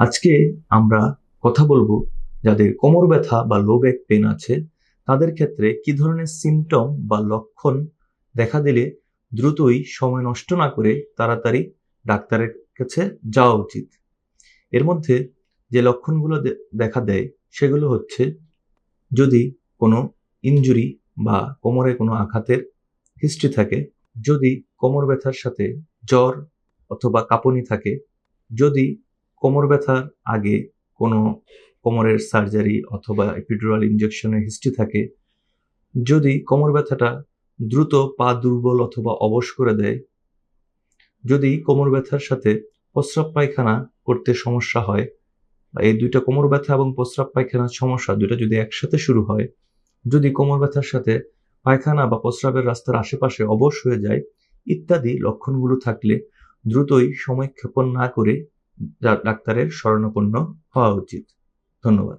আজকে আমরা কথা বলব যাদের কোমর ব্যথা বা লো ব্যাক পেন আছে, তাদের ক্ষেত্রে কি ধরনের সিমটম বা লক্ষণ দেখা দিলে দ্রুতই সময় নষ্ট না করে তাড়াতাড়ি ডাক্তারের কাছে যাওয়া উচিত। এর মধ্যে যে লক্ষণগুলো দেখা দেয় সেগুলো হচ্ছে, যদি কোনো ইনজুরি বা কোমরে কোনো আঘাতের হিস্ট্রি থাকে, যদি কোমর ব্যথার সাথে জ্বর অথবা কাঁপুনি থাকে, যদি কোমর ব্যথার আগে কোনো কোমরের সার্জারি অথবা এপিডুরাল ইনজেকশনের হিস্ট্রি থাকে। যদি কোমর ব্যথাটা দ্রুত পা দুর্বল অথবা অবশ করে দেয়, যদি কোমর ব্যথার সাথে প্রস্রাব পায়খানা করতে সমস্যা হয় বা এই দুইটা কোমর ব্যথা এবং প্রস্রাব পায়খানার সমস্যা দুইটা যদি একসাথে শুরু হয়, যদি কোমর ব্যথার সাথে পায়খানা বা প্রস্রাবের রাস্তার আশেপাশে অবশ হয়ে যায়, ইত্যাদি লক্ষণগুলো থাকলে দ্রুতই সময় ক্ষেপণ না করে ডাক্তারের শরণাপন্ন হওয়া উচিত। ধন্যবাদ।